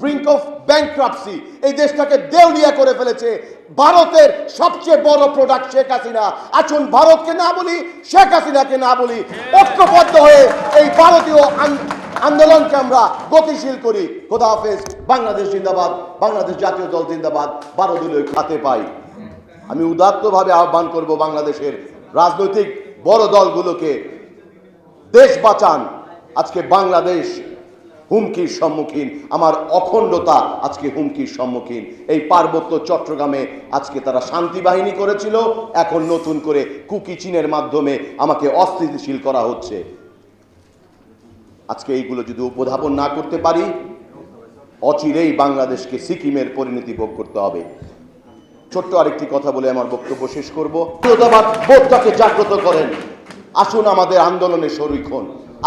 Brink of bankruptcy এই দেশটাকে দেউলিয়া করে ফেলেছে। ভারতের সবচেয়ে বড় প্রোডাক্ট শেখ হাসিনা। আসুন ভারতকে না বলি, শেখ হাসিনাকে না বলি। ঐক্যবদ্ধ হয়ে এই ভারতীয় আন্দোলনকে আমরা গতিশীল করি। খোদা হাফেজ, বাংলাদেশ জিন্দাবাদ, বাংলাদেশ জাতীয় দল জিন্দাবাদ, বারো দলীয় খাতে পাই। আমি উদাত্তভাবে আহ্বান করব বাংলাদেশের রাজনৈতিক বড় দলগুলোকে। দেশ বাঁচান। আজকে বাংলাদেশ হুমকির সম্মুখীন, আমার অখণ্ডতা আজকে হুমকির সম্মুখীন। এই পার্বত্য চট্টগ্রামে আজকে তারা শান্তি বাহিনী করেছিল, এখন নতুন করে কুকি চীনের মাধ্যমে আমাকে অস্থিতিশীল করা হচ্ছে। আজকে এইগুলো যদি উপধাপন না করতে পারি, অচিরেই বাংলাদেশকে সিকিমের পরিণতি ভোগ করতে হবে। ছোট্ট আরেকটি কথা বলে আমার বক্তব্য শেষ করব। বোধটাকে জাগ্রত করেন। আসুন আমাদের আন্দোলনে শরিক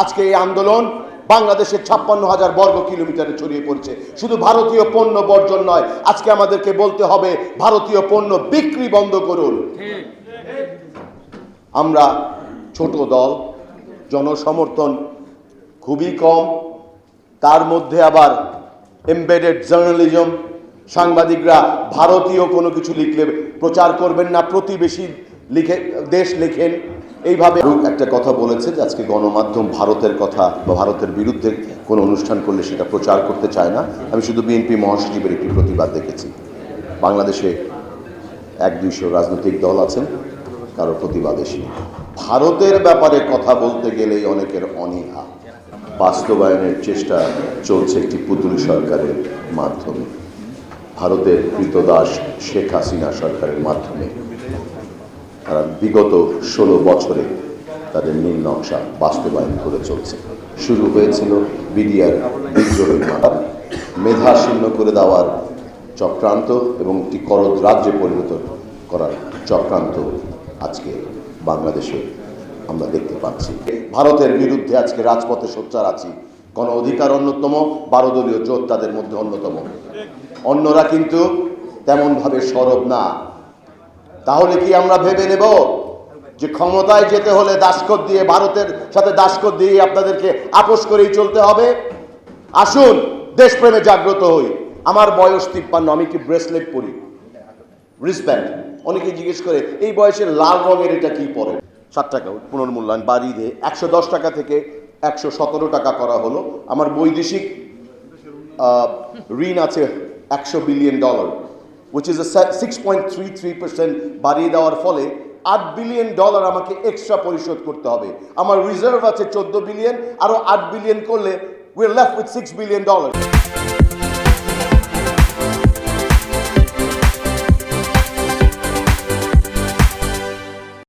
আজকে এই আন্দোলন বাংলাদেশের ছাপ্পান্ন হাজার বর্গ কিলোমিটারে ছড়িয়ে পড়ছে। শুধু ভারতীয় পণ্য বর্জন নয়, আজকে আমাদেরকে বলতে হবে, ভারতীয় পণ্য বিক্রি বন্ধ করুন। আমরা ছোট দল, জনসমর্থন খুবই কম, তার মধ্যে আবার এমবেডেড জার্নালিজম সাংবাদিকরা ভারতীয় কোনো কিছু লিখলে প্রচার করবেন না, প্রতিবেশী লিখে, দেশ লেখেন। এইভাবে একটা কথা বলেছে যে আজকে গণমাধ্যম ভারতের কথা বা ভারতের বিরুদ্ধে কোনো অনুষ্ঠান করলে সেটা প্রচার করতে চায় না। আমি শুধু বিএনপি মহাসচিবের একটি প্রতিবাদ দেখেছি। বাংলাদেশে এক দুইশো রাজনৈতিক দল আছেন, কারও প্রতিবাদ এসেনি। ভারতের ব্যাপারে কথা বলতে গেলেই অনেকের অনীহা। বাস্তবায়নের চেষ্টা চলছে একটি পুতুল সরকারের মাধ্যমে। ভারতের কৃতদাস শেখ হাসিনা সরকারের মাধ্যমে। তারা বিগত ষোলো বছরে তাদের নীল নকশা বাস্তবায়ন করে চলছে। শুরু হয়েছিল বিডিআর বিদ্রোহের মাথা মেধা শূন্য করে দেওয়ার চক্রান্ত এবং একটি করদ রাজ্যে পরিণত করার চক্রান্ত আজকে বাংলাদেশে আমরা দেখতে পাচ্ছি। ভারতের বিরুদ্ধে আজকে রাজপথে সোচ্চার আছি। গণ অধিকার অন্যতম, বারো দলীয় জোট তাদের মধ্যে অন্যতম। অন্যরা কিন্তু তেমনভাবে সরব না। তাহলে কি আমরা ভেবে নেব যে ক্ষমতায় যেতে হলে দাসকত দিয়ে ভারতের সাথে দাসকর দিয়ে আপনাদেরকে আপোষ করেই চলতে হবে? আসুন, দেশপ্রেমে জাগ্রত হই। আমার বয়স তিপ্পান্ন, আমি কি ব্রেসলেট পরি। রিসব্যান্ড অনেকে জিজ্ঞেস করে, এই বয়সে লাল রঙের এটা কি পরে? সাত টাকা, পুনর্মূল্যায়ন বাড়িয়ে দিয়ে। একশো দশ টাকা থেকে একশো সতেরো টাকা করা হলো। আমার বৈদেশিক ঋণ আছে একশো billion dollar. Which is point three three percent বাড়িয়ে দেওয়ার ফলে আট বিলিয়ন ডলার আমাকে এক্সট্রা পরিশোধ করতে হবে। আমার রিজার্ভ আছে চোদ্দ বিলিয়ন আরও আট বিলিয়ন করলে we left with six billion dollar